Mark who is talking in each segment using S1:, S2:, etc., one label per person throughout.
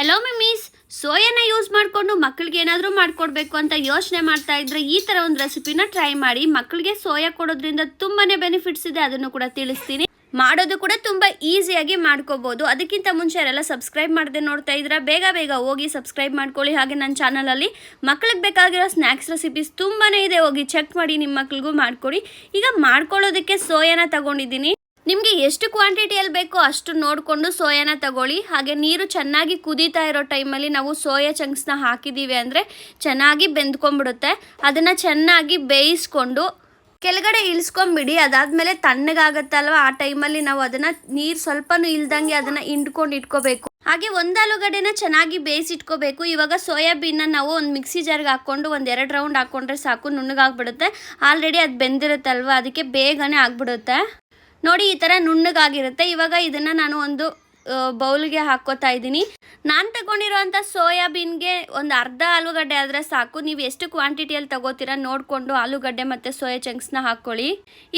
S1: Hello ಮಿಮೀಸ್ ಸೋಯಾನ use ಮಾಡಿಕೊಂಡು ಮಕ್ಕಳಿಗೆ ಏನಾದರೂ ಮಾಡಿಕೊಡ್ಬೇಕು ಅಂತ ಯೋಚನೆ ಮಾಡ್ತಾ ಇದ್ರೆ ಈ ಥರ ಒಂದು ರೆಸಿಪಿನ ಟ್ರೈ ಮಾಡಿ ಮಕ್ಕಳಿಗೆ ಸೋಯಾ ಕೊಡೋದ್ರಿಂದ ತುಂಬಾ ಬೆನಿಫಿಟ್ಸ್ ಇದೆ, ಅದನ್ನು ಕೂಡ ತಿಳಿಸ್ತೀನಿ. ಮಾಡೋದು ಕೂಡ ತುಂಬ ಈಸಿಯಾಗಿ ಮಾಡ್ಕೋಬೋದು. ಅದಕ್ಕಿಂತ ಮುಂಚೆ ಅವರೆಲ್ಲ ಸಬ್ಸ್ಕ್ರೈಬ್ ಮಾಡದೆ ನೋಡ್ತಾ ಇದ್ರೆ ಬೇಗ ಬೇಗ ಹೋಗಿ ಸಬ್ಸ್ಕ್ರೈಬ್ ಮಾಡ್ಕೊಳ್ಳಿ. ಹಾಗೆ ನನ್ನ ಚಾನಲಲ್ಲಿ ಮಕ್ಕಳಿಗೆ ಬೇಕಾಗಿರೋ ಸ್ನ್ಯಾಕ್ಸ್ ರೆಸಿಪೀಸ್ ತುಂಬಾ ಇದೆ. ಹೋಗಿ ಚೆಕ್ ಮಾಡಿ ನಿಮ್ಮ ಮಕ್ಳಿಗೂ ಮಾಡಿಕೊಡಿ. ಈಗ ಮಾಡ್ಕೊಳ್ಳೋದಕ್ಕೆ ಸೋಯಾನ ತಗೊಂಡಿದ್ದೀನಿ. ನಿಮಗೆ ಎಷ್ಟು ಕ್ವಾಂಟಿಟಿಯಲ್ಲಿ ಬೇಕೋ ಅಷ್ಟು ನೋಡಿಕೊಂಡು ಸೋಯಾನ ತಗೊಳ್ಳಿ. ಹಾಗೆ ನೀರು ಚೆನ್ನಾಗಿ ಕುದೀತಾ ಇರೋ ಟೈಮಲ್ಲಿ ನಾವು ಸೋಯಾ ಚಂಕ್ಸ್ನ ಹಾಕಿದ್ದೀವಿ ಅಂದರೆ ಚೆನ್ನಾಗಿ ಬೆಂದ್ಕೊಂಡ್ಬಿಡುತ್ತೆ. ಅದನ್ನು ಚೆನ್ನಾಗಿ ಬೇಯಿಸ್ಕೊಂಡು ಕೆಳಗಡೆ ಇಳಿಸ್ಕೊಂಬಿಡಿ. ಅದಾದಮೇಲೆ ತಣ್ಣಗಾಗತ್ತಲ್ವ ಆ ಟೈಮಲ್ಲಿ ನಾವು ಅದನ್ನು ನೀರು ಸ್ವಲ್ಪನೂ ಇಲ್ದಂಗೆ ಅದನ್ನು ಹಿಂಡ್ಕೊಂಡು ಇಟ್ಕೋಬೇಕು. ಹಾಗೆ ಒಂದು ಆಲೂಗಡ್ಡೆನ ಚೆನ್ನಾಗಿ ಬೇಯಿಸಿಟ್ಕೋಬೇಕು. ಇವಾಗ ಸೋಯಾಬೀನ್ನ ನಾವು ಒಂದು ಮಿಕ್ಸಿ ಜಾರ್ಗೆ ಹಾಕ್ಕೊಂಡು ಒಂದು ಎರಡು ರೌಂಡ್ ಹಾಕ್ಕೊಂಡ್ರೆ ಸಾಕು, ನುಣ್ಣಗಾಗ್ಬಿಡುತ್ತೆ. ಆಲ್ರೆಡಿ ಅದು ಬೆಂದಿರುತ್ತಲ್ವ? ಅದಕ್ಕೆ ಬೇಗನೆ ಆಗ್ಬಿಡುತ್ತೆ. ನೋಡಿ ಈ ಥರ ನುಣ್ಣಗಾಗಿರುತ್ತೆ. ಇವಾಗ ಇದನ್ನು ನಾನು ಒಂದು ಬೌಲ್ಗೆ ಹಾಕ್ಕೋತಾ ಇದ್ದೀನಿ. ನಾನು ತಗೊಂಡಿರೋಂಥ ಸೋಯಾಬೀನ್ಗೆ ಒಂದು ಅರ್ಧ ಆಲೂಗಡ್ಡೆ ಆದರೆ ಸಾಕು. ನೀವು ಎಷ್ಟು ಕ್ವಾಂಟಿಟಿಯಲ್ಲಿ ತಗೋತೀರಾ ನೋಡಿಕೊಂಡು ಆಲೂಗಡ್ಡೆ ಮತ್ತು ಸೋಯಾ ಚಂಕ್ಸ್ನ ಹಾಕ್ಕೊಳ್ಳಿ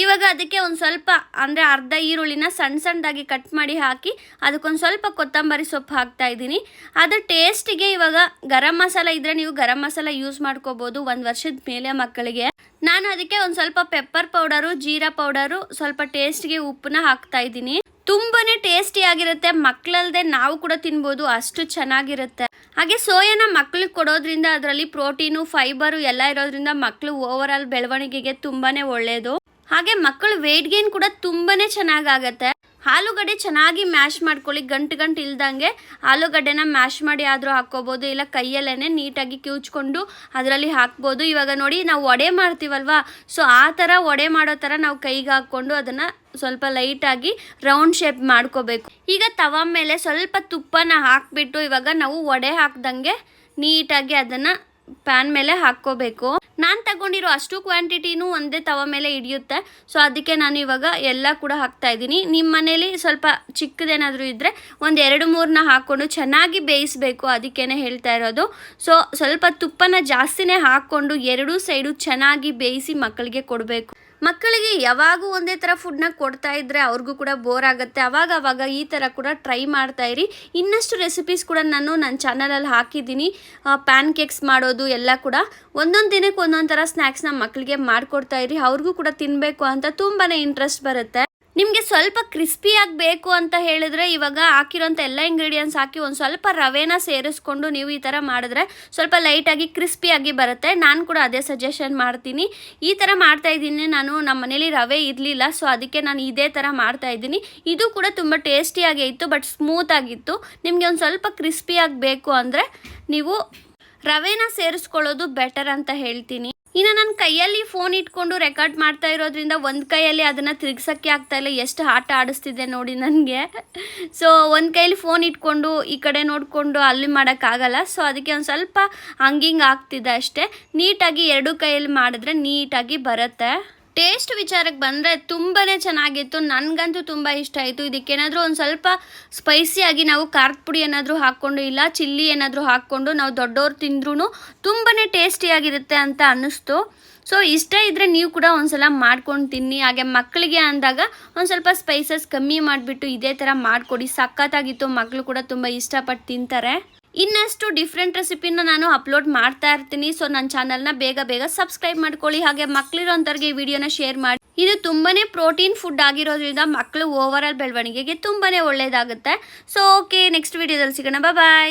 S1: ಇವಾಗ ಅದಕ್ಕೆ ಒಂದು ಸ್ವಲ್ಪ ಅಂದರೆ ಅರ್ಧ ಈರುಳ್ಳಿನ ಸಣ್ಣ ಸಣ್ಣದಾಗಿ ಕಟ್ ಮಾಡಿ ಹಾಕಿ ಅದಕ್ಕೊಂದು ಸ್ವಲ್ಪ ಕೊತ್ತಂಬರಿ ಸೊಪ್ಪು ಹಾಕ್ತಾ ಇದ್ದೀನಿ. ಅದು ಟೇಸ್ಟಿಗೆ ಇವಾಗ ಗರಂ ಮಸಾಲ ಇದ್ದರೆ ನೀವು ಗರಂ ಮಸಾಲ ಯೂಸ್ ಮಾಡ್ಕೋಬೋದು ಒಂದು ವರ್ಷದ ಮೇಲೆ ಮಕ್ಕಳಿಗೆ. ನಾನು ಅದಕ್ಕೆ ಒಂದು ಸ್ವಲ್ಪ ಪೆಪ್ಪರ್ ಪೌಡರು, ಜೀರಾ ಪೌಡರು, ಸ್ವಲ್ಪ ಟೇಸ್ಟ್ಗೆ ಉಪ್ಪನ್ನ ಹಾಕ್ತಾ ಇದ್ದೀನಿ. ತುಂಬಾನೇ ಟೇಸ್ಟಿ ಆಗಿರುತ್ತೆ. ಮಕ್ಕಳಲ್ಲದೆ ನಾವು ಕೂಡ ತಿನ್ಬೋದು. ಅಷ್ಟು ಚೆನ್ನಾಗಿರುತ್ತೆ. ಹಾಗೆ ಸೋಯಾನ ಮಕ್ಕಳಿಗೆ ಕೊಡೋದ್ರಿಂದ ಅದರಲ್ಲಿ ಪ್ರೋಟೀನು ಫೈಬರು ಎಲ್ಲ ಇರೋದ್ರಿಂದ ಮಕ್ಕಳು ಓವರ್ ಆಲ್ ಬೆಳವಣಿಗೆಗೆ ತುಂಬಾನೇ ಒಳ್ಳೆಯದು ಹಾಗೆ ಮಕ್ಕಳು ವೆಯ್ಟ್ ಗೇನ್ ಕೂಡ ತುಂಬಾನೇ ಚೆನ್ನಾಗಾಗತ್ತೆ. ಆಲೂಗಡ್ಡೆ ಚೆನ್ನಾಗಿ ಮ್ಯಾಶ್ ಮಾಡ್ಕೊಳ್ಳಿ. ಗಂಟು ಗಂಟು ಇಲ್ದಂಗೆ ಆಲೂಗಡ್ಡೆನ ಮ್ಯಾಶ್ ಮಾಡಿ ಆದರೂ ಹಾಕ್ಕೋಬೋದು. ಇಲ್ಲ ಕೈಯಲ್ಲೇ ನೀಟಾಗಿ ಕಿವುಚ್ಕೊಂಡು ಅದರಲ್ಲಿ ಹಾಕ್ಬೋದು. ಇವಾಗ ನೋಡಿ ನಾವು ವಡೆ ಮಾಡ್ತೀವಲ್ವಾ? ಸೊ ಆ ಥರ ವಡೆ ಮಾಡೋ ಥರ ನಾವು ಕೈಗೆ ಹಾಕ್ಕೊಂಡು ಅದನ್ನು ಸ್ವಲ್ಪ ಲೈಟಾಗಿ ರೌಂಡ್ ಶೇಪ್ ಮಾಡ್ಕೋಬೇಕು. ಈಗ ತವ ಮೇಲೆ ಸ್ವಲ್ಪ ತುಪ್ಪನ ಹಾಕಿಬಿಟ್ಟು ಇವಾಗ ನಾವು ವಡೆ ಹಾಕ್ದಂಗೆ ನೀಟಾಗಿ ಅದನ್ನು ಪ್ಯಾನ್ ಮೇಲೆ ಹಾಕ್ಕೋಬೇಕು. ನಾನು ತಗೊಂಡಿರೋ ಅಷ್ಟು ಕ್ವಾಂಟಿಟಿನೂ ಒಂದೇ ತವ ಮೇಲೆ ಹಿಡಿಯುತ್ತೆ. ಸೊ ಅದಕ್ಕೆ ನಾನು ಇವಾಗ ಎಲ್ಲ ಕೂಡ ಹಾಕ್ತಾ ಇದ್ದೀನಿ. ನಿಮ್ಮ ಮನೇಲಿ ಸ್ವಲ್ಪ ಚಿಕ್ಕದೇನಾದರೂ ಇದ್ದರೆ ಒಂದು ಎರಡು ಮೂರನ್ನ ಹಾಕ್ಕೊಂಡು ಚೆನ್ನಾಗಿ ಬೇಯಿಸಬೇಕು ಅದಕ್ಕೇ ಹೇಳ್ತಾ ಇರೋದು. ಸೊ ಸ್ವಲ್ಪ ತುಪ್ಪನ ಜಾಸ್ತಿನೇ ಹಾಕ್ಕೊಂಡು ಎರಡೂ ಸೈಡು ಚೆನ್ನಾಗಿ ಬೇಯಿಸಿ ಮಕ್ಕಳಿಗೆ ಕೊಡಬೇಕು. ಮಕ್ಕಳಿಗೆ ಯಾವಾಗೂ ಒಂದೇ ಥರ ಫುಡ್ನ ಕೊಡ್ತಾ ಇದ್ದರೆ ಅವ್ರಿಗೂ ಕೂಡ ಬೋರ್ ಆಗುತ್ತೆ. ಅವಾಗ ಅವಾಗ ಈ ಥರ ಕೂಡ ಟ್ರೈ ಮಾಡ್ತಾ ಇರಿ. ಇನ್ನಷ್ಟು ರೆಸಿಪೀಸ್ ಕೂಡ ನಾನು ನನ್ನ ಚಾನಲಲ್ಲಿ ಹಾಕಿದ್ದೀನಿ. ಪ್ಯಾನ್ ಕೇಕ್ಸ್ ಮಾಡೋದು ಎಲ್ಲ ಕೂಡ ಒಂದೊಂದು ದಿನಕ್ಕೆ ಒಂದೊಂದು ಥರ ಸ್ನ್ಯಾಕ್ಸ್ನ ಮಕ್ಕಳಿಗೆ ಮಾಡಿಕೊಡ್ತಾ ಇರಿ. ಅವ್ರಿಗೂ ಕೂಡ ತಿನ್ನಬೇಕು ಅಂತ ತುಂಬಾ ಇಂಟ್ರೆಸ್ಟ್ ಬರುತ್ತೆ. ನಿಮಗೆ ಸ್ವಲ್ಪ ಕ್ರಿಸ್ಪಿಯಾಗಿ ಬೇಕು ಅಂತ ಹೇಳಿದ್ರೆ ಇವಾಗ ಹಾಕಿರೋಂಥ ಎಲ್ಲ ಇಂಗ್ರೀಡಿಯೆಂಟ್ಸ್ ಹಾಕಿ ಒಂದು ಸ್ವಲ್ಪ ರವೆನ ಸೇರಿಸ್ಕೊಂಡು ನೀವು ಈ ಥರ ಮಾಡಿದ್ರೆ ಸ್ವಲ್ಪ ಲೈಟಾಗಿ ಕ್ರಿಸ್ಪಿಯಾಗಿ ಬರುತ್ತೆ. ನಾನು ಕೂಡ ಅದೇ ಸಜೆಷನ್ ಮಾಡ್ತೀನಿ. ಈ ಥರ ಮಾಡ್ತಾ ಇದ್ದೀನಿ. ನಾನು ನಮ್ಮ ಮನೇಲಿ ರವೆ ಇರಲಿಲ್ಲ ಸೊ ಅದಕ್ಕೆ ನಾನು ಇದೇ ಥರ ಮಾಡ್ತಾ ಇದ್ದೀನಿ. ಇದು ಕೂಡ ತುಂಬ ಟೇಸ್ಟಿಯಾಗೇ ಇತ್ತು ಬಟ್ ಸ್ಮೂತ್ ಆಗಿತ್ತು. ನಿಮಗೆ ಒಂದು ಸ್ವಲ್ಪ ಕ್ರಿಸ್ಪಿಯಾಗಿ ಬೇಕು ಅಂದರೆ ನೀವು ರವೆನ ಸೇರಿಸ್ಕೊಳ್ಳೋದು ಬೆಟರ್ ಅಂತ ಹೇಳ್ತೀನಿ. ಇನ್ನು ನನ್ನ ಕೈಯಲ್ಲಿ ಫೋನ್ ಇಟ್ಕೊಂಡು ರೆಕಾರ್ಡ್ ಮಾಡ್ತಾ ಇರೋದ್ರಿಂದ ಒಂದು ಕೈಯಲ್ಲಿ ಅದನ್ನು ತಿರುಗ್ಸೋಕ್ಕೆ ಇಲ್ಲ. ಎಷ್ಟು ಆಟ ಆಡಿಸ್ತಿದೆ ನೋಡಿ ನನಗೆ. ಸೊ ಒಂದು ಕೈಯಲ್ಲಿ ಫೋನ್ ಇಟ್ಕೊಂಡು ಈ ಕಡೆ ನೋಡಿಕೊಂಡು ಅಲ್ಲಿ ಮಾಡೋಕ್ಕಾಗಲ್ಲ ಸೊ ಅದಕ್ಕೆ ಒಂದು ಸ್ವಲ್ಪ ಹಂಗಿಂಗ್ ಆಗ್ತಿದೆ ಅಷ್ಟೇ. ನೀಟಾಗಿ ಎರಡು ಕೈಯಲ್ಲಿ ಮಾಡಿದ್ರೆ ನೀಟಾಗಿ ಬರುತ್ತೆ. ಟೇಸ್ಟ್ ವಿಚಾರಕ್ಕೆ ಬಂದರೆ ತುಂಬಾ ಚೆನ್ನಾಗಿತ್ತು. ನನಗಂತೂ ತುಂಬ ಇಷ್ಟ ಆಯಿತು. ಇದಕ್ಕೇನಾದರೂ ಒಂದು ಸ್ವಲ್ಪ ಸ್ಪೈಸಿಯಾಗಿ ನಾವು ಖಾರದ ಪುಡಿ ಏನಾದರೂ ಹಾಕ್ಕೊಂಡು ಇಲ್ಲ, ಚಿಲ್ಲಿ ಏನಾದರೂ ಹಾಕ್ಕೊಂಡು ನಾವು ದೊಡ್ಡವ್ರು ತಿಂದ್ರೂ ತುಂಬಾ ಟೇಸ್ಟಿಯಾಗಿರುತ್ತೆ ಅಂತ ಅನ್ನಿಸ್ತು. ಸೊ ಇಷ್ಟ ಇದ್ದರೆ ನೀವು ಕೂಡ ಒಂದ್ಸಲ ಮಾಡ್ಕೊಂಡು ತಿನ್ನಿ. ಹಾಗೆ ಮಕ್ಕಳಿಗೆ ಅಂದಾಗ ಒಂದು ಸ್ವಲ್ಪ ಸ್ಪೈಸಸ್ ಕಮ್ಮಿ ಮಾಡಿಬಿಟ್ಟು ಇದೇ ಥರ ಮಾಡಿಕೊಡಿ. ಸಖತ್ತಾಗಿತ್ತು. ಮಕ್ಕಳು ಕೂಡ ತುಂಬ ಇಷ್ಟಪಟ್ಟು ತಿಂತಾರೆ. ಇನ್ನಷ್ಟು ಡಿಫ್ರೆಂಟ್ ರೆಸಿಪಿನ ನಾನು ಅಪ್ಲೋಡ್ ಮಾಡ್ತಾ ಇರ್ತೀನಿ. ಸೊ ನನ್ನ ಚಾನಲ್ನ ಬೇಗ ಬೇಗ ಸಬ್ಸ್ಕ್ರೈಬ್ ಮಾಡ್ಕೊಳ್ಳಿ. ಹಾಗೆ ಮಕ್ಕಳಿರೋಂಥವ್ರಿಗೆ ಈ ವಿಡಿಯೋನ ಶೇರ್ ಮಾಡಿ. ಇದು ತುಂಬಾನೇ ಪ್ರೋಟೀನ್ ಫುಡ್ ಆಗಿರೋದ್ರಿಂದ ಮಕ್ಕಳು ಓವರ್ ಆಲ್ ಬೆಳವಣಿಗೆಗೆ ತುಂಬಾನೇ ಒಳ್ಳೆಯದಾಗುತ್ತೆ ಸೊ ಓಕೆ ನೆಕ್ಸ್ಟ್ ವಿಡಿಯೋದಲ್ಲಿ ಸಿಗೋಣ. ಬಾಯ್